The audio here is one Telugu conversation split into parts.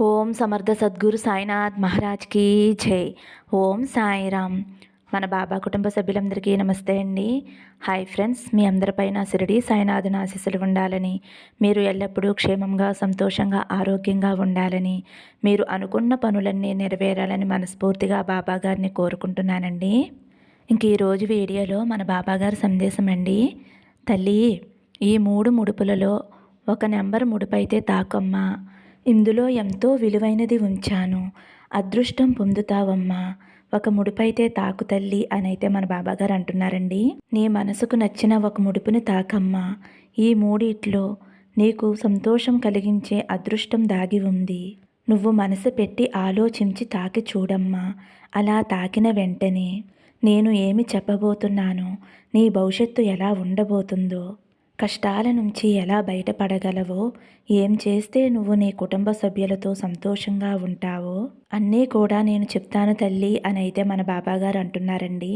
ఓం సమర్థ సద్గురు సాయినాథ్ మహారాజ్కి జై. ఓం సాయిరామ్. మన బాబా కుటుంబ సభ్యులందరికీ నమస్తే అండి. హాయ్ ఫ్రెండ్స్ మీ అందరిపైన సిరిడి సాయినాథుని ఆశీస్సులు ఉండాలని మీరు ఎల్లప్పుడూ క్షేమంగా సంతోషంగా ఆరోగ్యంగా ఉండాలని మీరు అనుకున్న పనులన్నీ నెరవేరాలని మనస్ఫూర్తిగా బాబా గారిని కోరుకుంటున్నానండి. ఇంక ఈరోజు వీడియోలో మన బాబాగారి సందేశం అండి. తల్లి ఈ మూడు ముడుపులలో ఒక నెంబర్ ముడుపైతే తాకమ్మా ఇందులో ఎంతో విలువైనది ఉంచాను. అదృష్టం పొందుతావమ్మా. ఒక ముడుపైతే తాకు తల్లి అని అయితే మన బాబాగారు అంటున్నారండి. నీ మనసుకు నచ్చిన ఒక ముడుపుని తాకమ్మా. ఈ మూడిట్లో నీకు సంతోషం కలిగించే అదృష్టం దాగి ఉంది. నువ్వు మనసు పెట్టి ఆలోచించి తాకి చూడమ్మా. అలా తాకిన వెంటనే నేను ఏమి చెప్పబోతున్నాను నీ భవిష్యత్తు ఎలా ఉండబోతుందో కష్టాల నుంచి ఎలా బయటపడగలవో ఏం చేస్తే నువ్వు నీ కుటుంబ సభ్యులతో సంతోషంగా ఉంటావో అన్నీ కూడా నేను చెప్తాను తల్లి అని అయితే మన బాబాగారు అంటున్నారండి.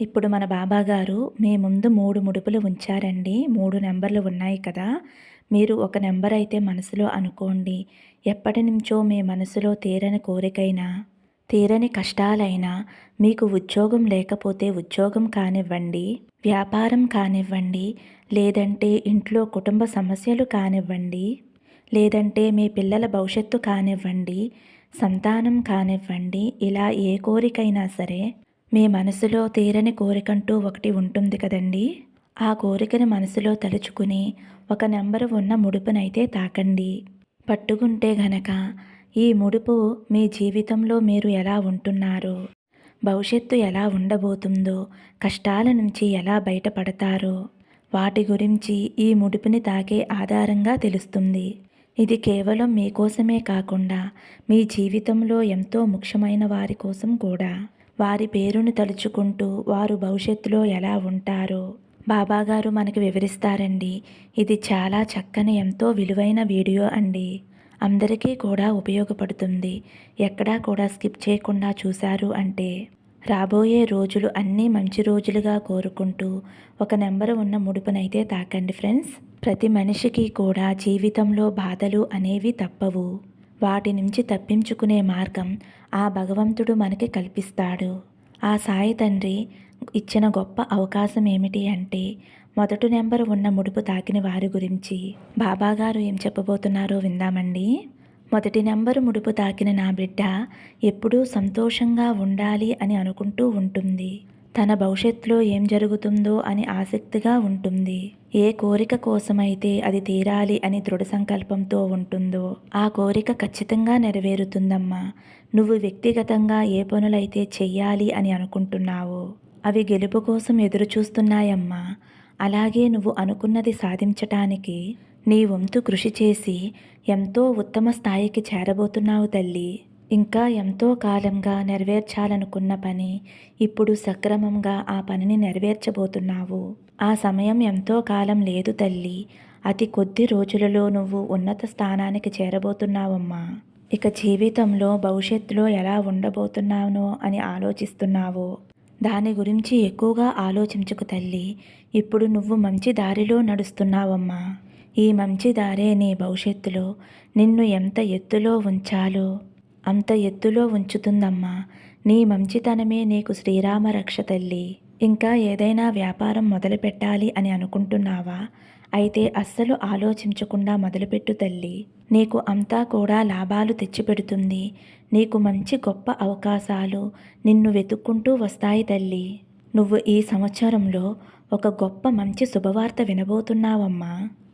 ఇప్పుడు మన బాబాగారు మీ ముందు మూడు ముడుపులు ఉంచారండి. మూడు నెంబర్లు ఉన్నాయి కదా. మీరు ఒక నెంబర్ అయితే మనసులో అనుకోండి. ఎప్పటి నుంచో మీ మనసులో తీరని కోరికైనా తీరని కష్టాలైనా మీకు ఉద్యోగం లేకపోతే ఉద్యోగం కానివ్వండి వ్యాపారం కానివ్వండి లేదంటే ఇంట్లో కుటుంబ సమస్యలు కానివ్వండి లేదంటే మీ పిల్లల భవిష్యత్తు కానివ్వండి సంతానం కానివ్వండి ఇలా ఏ కోరికైనా సరే మీ మనసులో తీరని కోరికంటూ ఒకటి ఉంటుంది కదండి. ఆ కోరికను మనసులో తలుచుకుని ఒక నెంబరు ఉన్న ముడుపునైతే తాకండి. పట్టుకుంటే గనక ఈ ముడుపు మీ జీవితంలో మీరు ఎలా ఉంటున్నారు? భవిష్యత్తు ఎలా ఉండబోతుందో? కష్టాల నుంచి ఎలా బయటపడతారో? వాటి గురించి ఈ ముడుపుని తాకే ఆధారంగా తెలుస్తుంది. ఇది కేవలం మీకోసమే కాకుండా మీ జీవితంలో ఎంతో ముఖ్యమైన వారి కోసం కూడా. వారి పేరును తలుచుకుంటూ వారు భవిష్యత్తులో ఎలా ఉంటారో బాబాగారు మనకి వివరిస్తారండి. ఇది చాలా చక్కని ఎంతో విలువైన వీడియో అండి. అందరికీ కూడా ఉపయోగపడుతుంది. ఎక్కడా కూడా స్కిప్ చేయకుండా చూశారు అంటే రాబోయే రోజులు అన్నీ మంచి రోజులుగా కోరుకుంటూ ఒక నెంబర్ ఉన్న ముడుపునైతే తాకండి ఫ్రెండ్స్. ప్రతి మనిషికి కూడా జీవితంలో బాధలు అనేవి తప్పవు. వాటి నుంచి తప్పించుకునే మార్గం ఆ భగవంతుడు మనకి కల్పిస్తాడు. ఆ సాయి తండ్రి ఇచ్చిన గొప్ప అవకాశం ఏమిటి అంటే మొదటి నెంబర్ ఉన్న ముడుపు తాకిన వారి గురించి బాబాగారు ఏం చెప్పబోతున్నారో విందామండి. మొదటి నెంబరు ముడుపు తాకిన నా బిడ్డ ఎప్పుడూ సంతోషంగా ఉండాలి అని అనుకుంటూ ఉంటుంది. తన భవిష్యత్తులో ఏం జరుగుతుందో అని ఆసక్తిగా ఉంటుంది. ఏ కోరిక కోసమైతే అది తీరాలి అని దృఢ సంకల్పంతో ఉంటుందో ఆ కోరిక ఖచ్చితంగా నెరవేరుతుందమ్మా. నువ్వు వ్యక్తిగతంగా ఏ పనులైతే చెయ్యాలి అని అనుకుంటున్నావో అవి గెలుపు కోసం ఎదురు చూస్తున్నాయమ్మా అలాగే నువ్వు అనుకున్నది సాధించటానికి నీ వంతు కృషి చేసి ఎంతో ఉత్తమ స్థాయికి చేరబోతున్నావు తల్లి. ఇంకా ఎంతో కాలంగా నెరవేర్చాలనుకున్న పని ఇప్పుడు సక్రమంగా ఆ పనిని నెరవేర్చబోతున్నావు. ఆ సమయం ఎంతో కాలం లేదు తల్లి. అతి కొద్ది రోజులలో నువ్వు ఉన్నత స్థానానికి చేరబోతున్నావమ్మా. ఇక జీవితంలో భవిష్యత్తులో ఎలా ఉండబోతున్నానో అని ఆలోచిస్తున్నావో. దాని గురించి ఎక్కువగా ఆలోచించుకు తల్లి ఇప్పుడు నువ్వు మంచి దారిలో నడుస్తున్నావమ్మా. ఈ మంచి దారే నీ భవిష్యత్తులో. నిన్ను ఎంత ఎత్తులో ఉంచాలో అంత ఎత్తులో ఉంచుతుందమ్మా. నీ మంచితనమే నీకు శ్రీరామ రక్ష తల్లి. ఇంకా ఏదైనా వ్యాపారం మొదలు పెట్టాలి అని అనుకుంటున్నావా? అయితే అస్సలు ఆలోచించకుండా మొదలుపెట్టు తల్లి. నీకు అంతా కూడా లాభాలు తెచ్చిపెడుతుంది. నీకు మంచి గొప్ప అవకాశాలు నిన్ను వెతుక్కుంటూ వస్తాయి తల్లి. నువ్వు ఈ సంవత్సరంలో ఒక గొప్ప మంచి శుభవార్త వినబోతున్నావమ్మా.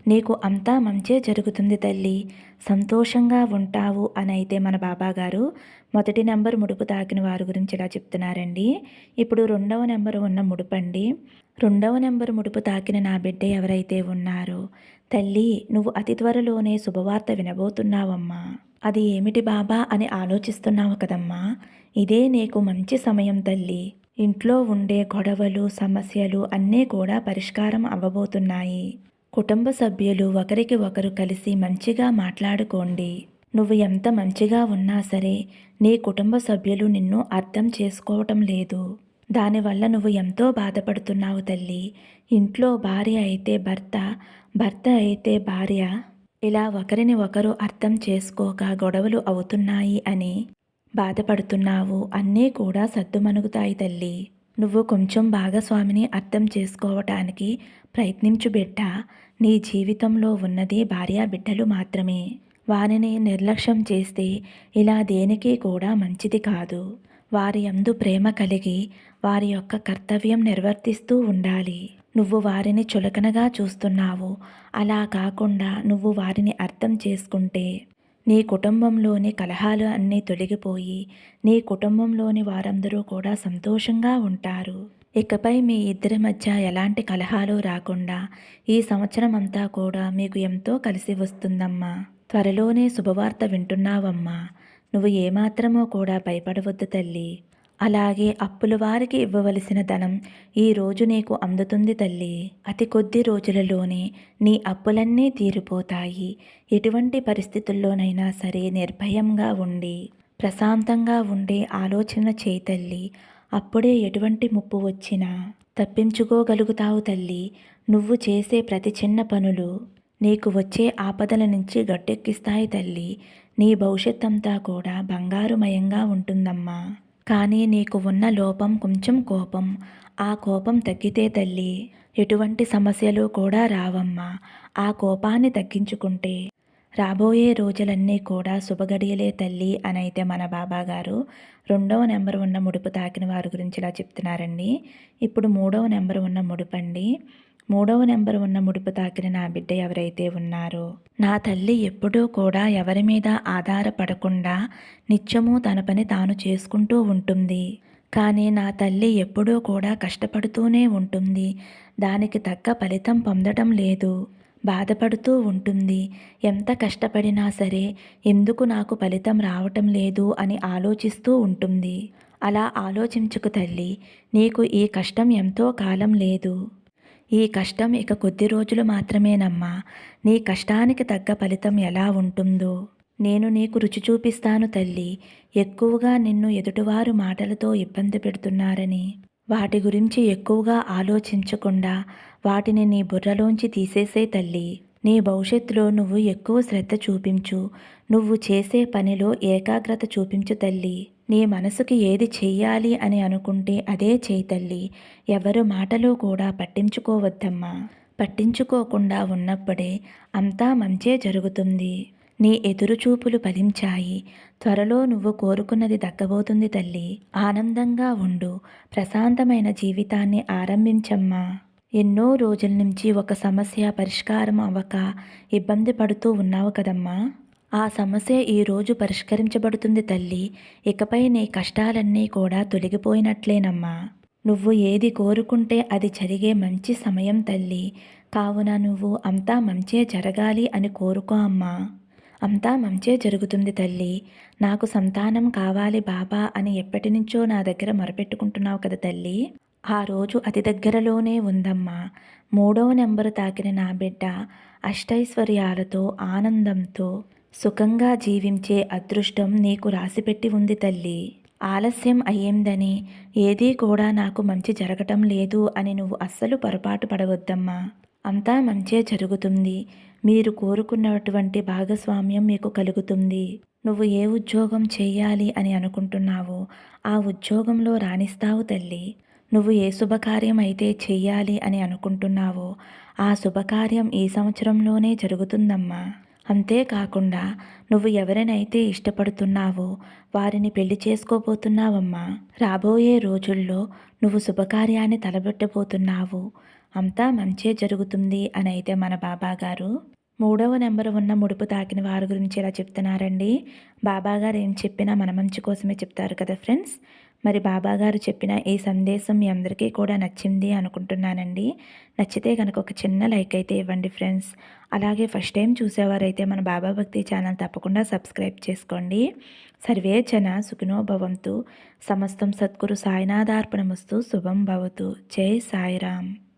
నీకు అంతా మంచే జరుగుతుంది తల్లి. సంతోషంగా ఉంటావు అని అయితే మన బాబాగారు మొదటి నెంబర్ ముడుపు తాకిన వారి గురించి ఇలా చెప్తున్నారండి. ఇప్పుడు రెండవ నెంబర్ ఉన్న ముడుపండి. రెండవ నెంబర్ ముడుపు తాకిన నా బిడ్డ ఎవరైతే ఉన్నారో తల్లి నువ్వు అతి త్వరలోనే శుభవార్త వినబోతున్నావమ్మా. అది ఏమిటి బాబా అని ఆలోచిస్తున్నావు కదమ్మా. ఇదే నీకు మంచి సమయం తల్లి. ఇంట్లో ఉండే గొడవలు సమస్యలు అన్నీ కూడా పరిష్కారం అవ్వబోతున్నాయి. కుటుంబ సభ్యులు ఒకరికి ఒకరు కలిసి మంచిగా మాట్లాడుకోండి. నువ్వు ఎంత మంచిగా ఉన్నా సరే నీ కుటుంబ సభ్యులు నిన్ను అర్థం చేసుకోవటం లేదు. దానివల్ల నువ్వు ఎంతో బాధపడుతున్నావు తల్లి. ఇంట్లో భార్య అయితే భర్త భర్త అయితే భార్య. ఇలా ఒకరిని ఒకరు అర్థం చేసుకోక గొడవలు అవుతున్నాయి అని బాధపడుతున్నావు. అన్నీ కూడా సద్దుమణుగుతాయి తల్లి. నువ్వు కొంచెం భాగస్వామిని అర్థం చేసుకోవటానికి ప్రయత్నించు బిడ్డ నీ జీవితంలో ఉన్నది భార్యా బిడ్డలు మాత్రమే. వారిని నిర్లక్ష్యం చేస్తే ఇలా దేనికి కూడా మంచిది కాదు. వారి అందు ప్రేమ కలిగి వారి యొక్క కర్తవ్యం నిర్వర్తిస్తూ ఉండాలి. నువ్వు వారిని చులకనగా చూస్తున్నావు. అలా కాకుండా నువ్వు వారిని అర్థం చేసుకుంటే నీ కుటుంబంలోని కలహాలు అన్నీ తొలగిపోయి నీ కుటుంబంలోని వారందరూ కూడా సంతోషంగా ఉంటారు. ఇకపై మీ ఇద్దరి మధ్య ఎలాంటి కలహాలు రాకుండా ఈ సంవత్సరం అంతా కూడా మీకు ఎంతో కలిసి వస్తుందమ్మా. త్వరలోనే శుభవార్త వింటున్నావమ్మా. నువ్వు ఏమాత్రమో కూడా భయపడవద్దు తల్లి. అలాగే అప్పుల వారికి ఇవ్వవలసిన ధనం ఈ రోజు నీకు అందుతుంది తల్లి. అతి కొద్ది రోజులలోనే నీ అప్పులన్నీ తీరిపోతాయి. ఎటువంటి పరిస్థితుల్లోనైనా సరే నిర్భయంగా ఉండి ప్రశాంతంగా ఉండే ఆలోచన చేయి తల్లి. అప్పుడే ఎటువంటి ముప్పు వచ్చినా తప్పించుకోగలుగుతావు తల్లి. నువ్వు చేసే ప్రతి చిన్న పనులు నీకు వచ్చే ఆపదల నుంచి గట్టెక్కిస్తాయి తల్లి. నీ భవిష్యత్ అంతా కూడా బంగారుమయంగా ఉంటుందమ్మా. కానీ నీకు ఉన్న లోపం కొంచెం కోపం. ఆ కోపం తగ్గితే తల్లి ఎటువంటి సమస్యలు కూడా రావమ్మా. ఆ కోపాన్ని తగ్గించుకుంటే రాబోయే రోజులన్నీ కూడా శుభగడియలే తల్లి అని అయితే మన బాబా గారు రెండవ నెంబర్ ఉన్న ముడుపు తాకిన వారి గురించి ఇలా చెప్తున్నారండి. ఇప్పుడు మూడవ నెంబర్ ఉన్న ముడుపండి. మూడవ నెంబర్ ఉన్న ముడుపు తాకిన నా బిడ్డ ఎవరైతే ఉన్నారో నా తల్లి ఎప్పుడూ కూడా ఎవరి మీద ఆధారపడకుండా నిత్యము తన పని తాను చేసుకుంటూ ఉంటుంది. కానీ నా తల్లి ఎప్పుడూ కూడా కష్టపడుతూనే ఉంటుంది. దానికి తగ్గ ఫలితం పొందడం లేదు. బాధపడుతూ ఉంటుంది. ఎంత కష్టపడినా సరే ఎందుకు నాకు ఫలితం రావటం లేదు అని ఆలోచిస్తూ ఉంటుంది. అలా ఆలోచించుకు తల్లి నీకు ఈ కష్టం ఎంతో కాలం లేదు. ఈ కష్టం ఇక కొద్ది రోజులు మాత్రమేనమ్మా. నీ కష్టానికి తగ్గ ఫలితం ఎలా ఉంటుందో. నేను నీకు రుచి చూపిస్తాను తల్లి. ఎక్కువగా నిన్ను ఎదుటివారు మాటలతో ఇబ్బంది పెడుతున్నారని. వాటి గురించి ఎక్కువగా ఆలోచించకుండా వాటిని నీ బుర్రలోంచి తీసేసే తల్లి. నీ భవిష్యత్తులో నువ్వు ఎక్కువ శ్రద్ధ చూపించు. నువ్వు చేసే పనిలో ఏకాగ్రత చూపించు తల్లి. నీ మనసుకి ఏది చెయ్యాలి అని అనుకుంటే అదే చేయి తల్లి. ఎవరు మాటలు కూడా పట్టించుకోవద్దమ్మా. పట్టించుకోకుండా ఉన్నప్పుడే అంతా మంచే జరుగుతుంది. నీ ఎదురుచూపులు ఫలించాయి. త్వరలో నువ్వు కోరుకున్నది దక్కబోతుంది తల్లి. ఆనందంగా ఉండు. ప్రశాంతమైన జీవితాన్ని ఆరంభించమ్మా. ఎన్నో రోజుల నుంచి ఒక సమస్య పరిష్కారం అవ్వక ఇబ్బంది పడుతూ ఉన్నావు కదమ్మా. ఆ సమస్య ఈరోజు పరిష్కరించబడుతుంది తల్లి. ఇకపై నీ కష్టాలన్నీ కూడా తొలగిపోయినట్లేనమ్మా. నువ్వు ఏది కోరుకుంటే అది జరిగే మంచి సమయం తల్లి. కావున నువ్వు అంతా మంచే జరగాలి అని కోరుకో అమ్మా. అంతా మంచే జరుగుతుంది తల్లి. నాకు సంతానం కావాలి బాబా అని ఎప్పటి నుంచో నా దగ్గర మొరపెట్టుకుంటున్నావు కదా తల్లి. ఆ రోజు అతి దగ్గరలోనే ఉందమ్మా. మూడవ నెంబరు తాకిన నా బిడ్డ అష్టైశ్వర్యాలతో ఆనందంతో సుఖంగా జీవించే అదృష్టం నీకు రాసిపెట్టి ఉంది తల్లి. ఆలస్యం అయ్యిందని ఏదీ కూడా నాకు మంచి జరగటం లేదు అని నువ్వు అస్సలు పొరపాటు పడవద్దమ్మా. అంతా మంచే జరుగుతుంది. మీరు కోరుకున్నటువంటి భాగస్వామ్యం మీకు కలుగుతుంది. నువ్వు ఏ ఉద్యోగం చేయాలి అని అనుకుంటున్నావో ఆ ఉద్యోగంలో రాణిస్తావు తల్లి. నువ్వు ఏ శుభకార్యం అయితే చెయ్యాలి అని అనుకుంటున్నావో ఆ శుభకార్యం ఈ సంవత్సరంలోనే జరుగుతుందమ్మా. అంతేకాకుండా నువ్వు ఎవరినైతే ఇష్టపడుతున్నావో వారిని పెళ్ళి చేసుకోబోతున్నావమ్మా. రాబోయే రోజుల్లో నువ్వు శుభకార్యాన్ని తలబెట్టబోతున్నావు అంతా మంచే జరుగుతుంది అని అయితే మన బాబాగారు. మూడవ నెంబర్ ఉన్న ముడుపు తాకిన వారి గురించి ఇలా చెప్తున్నారండి? బాబాగారు ఏం చెప్పినా మన మంచి కోసమే చెప్తారు కదా ఫ్రెండ్స్? మరి బాబాగారు చెప్పిన ఈ సందేశం మీ అందరికీ కూడా నచ్చింది అనుకుంటున్నానండి. నచ్చితే కనుక ఒక చిన్న లైక్ అయితే ఇవ్వండి ఫ్రెండ్స్. అలాగే ఫస్ట్ టైం చూసేవారైతే మన బాబా భక్తి ఛానల్ తప్పకుండా సబ్స్క్రైబ్ చేసుకోండి. సర్వే జన సుఖినో భవంతు. సమస్తం సద్గురు సాయినాథార్పణమస్తు. శుభం భవతు. జై సాయిరామ్.